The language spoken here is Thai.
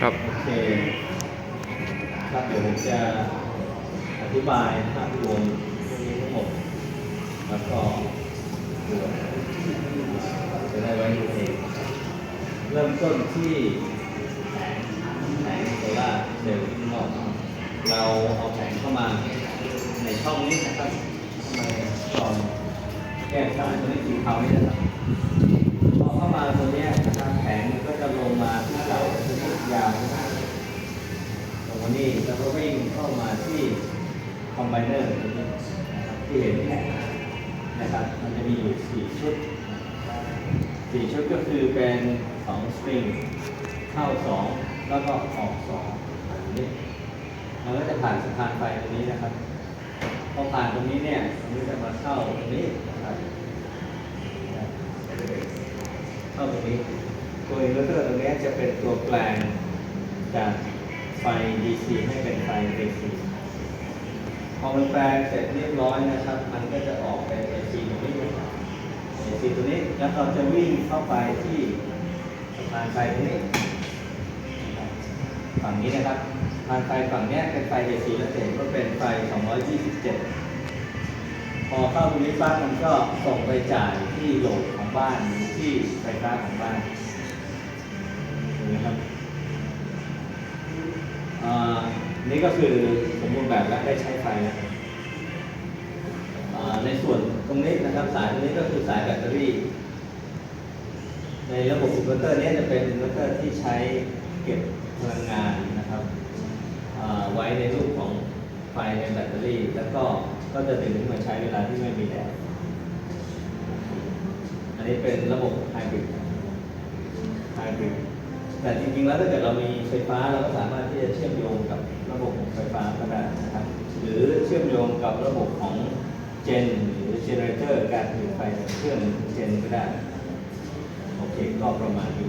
ครับโอเคครับเดี๋ยวผมจะอธิบายภาพรวมพวกนี้ทั้งหมด แล้วก็จะได้ไว้ดูเองเริ่มต้นที่แผงโซล่าเซลล์ข้างนอกเราเอาแผงเข้ามาในช่องนี้นะครับมาในช่องแก้สาตัวนี้สีเทานี่นะครับพอเข้ามาตัวนี้ยนะครับแผงมันก็จะลงมาที่เสาที่ยาว ตรงนี้แล้วก็วิ่งเข้ามาที่คอมไบเนอร์ตัวนี้นะครับที่เห็นนี่แหละนะครับมันจะมีอยู่สี่ชุดสี่ชุดก็คือเป็นสองสตริงเข้าสองแล้วก็ออกสองแบบนี้มันก็จะผ่านสะพานไฟตรงนี้นะครับพอผ่านตรงนี้เนี่ยมันจะมาเข้าตรงนี้นะครับเข้าตรงนี้ตัวอินเวอร์เตอร์ตรงนี้จะเป็นตัวแปลงจาก C ให้เป็นไฟ AC พอมันแปลงเสร็จเรียบร้อยนะครับ มันก็จะออกเป็น AC ตรงนี้นะครับเอซีตัวนี้แล้วเราจะวิ่งเข้าไปที่สะพานไฟตรงนี้ฝั่งนี้นะครับสะพานไฟฝั่งนี้เป็นไฟ AC แล้วจะเห็นว่าเป็นไฟ 227 พอเข้าตรงนี้ปั๊บมันก็ส่งไปจ่ายที่โหลดของบ้านหรือที่ไฟฟ้าของบ้าน นี่ก็คือสมบูรณ์แบบและได้ใช้ไฟแล้วในส่วนตรงนี้นะครับสายตรงนี้ก็คือสายแบตเตอรี่ ในระบบอินเวอร์เตอร์นี้จะเป็นอินเวอร์เตอร์ที่ใช้เก็บพลังงานนะครับไว้ในรูปของไฟในแบตเตอรี่ แล้วก็ก็จะดึงขึ้นมาใช้เวลาที่ไม่มีแดดอันนี้เป็นระบบไฮบริดไฮบริดแต่จริงๆแล้วถ้าเกิดเรามีไฟฟ้าเราก็สามารถที่จะเชื่อมโยงกับ ชื่อมโยงกับระบบของเจนหรือเจเนเรเตอร์การผลิตไฟจากเครื่องเจนก็ได้ โอเคก็ประมาณนี้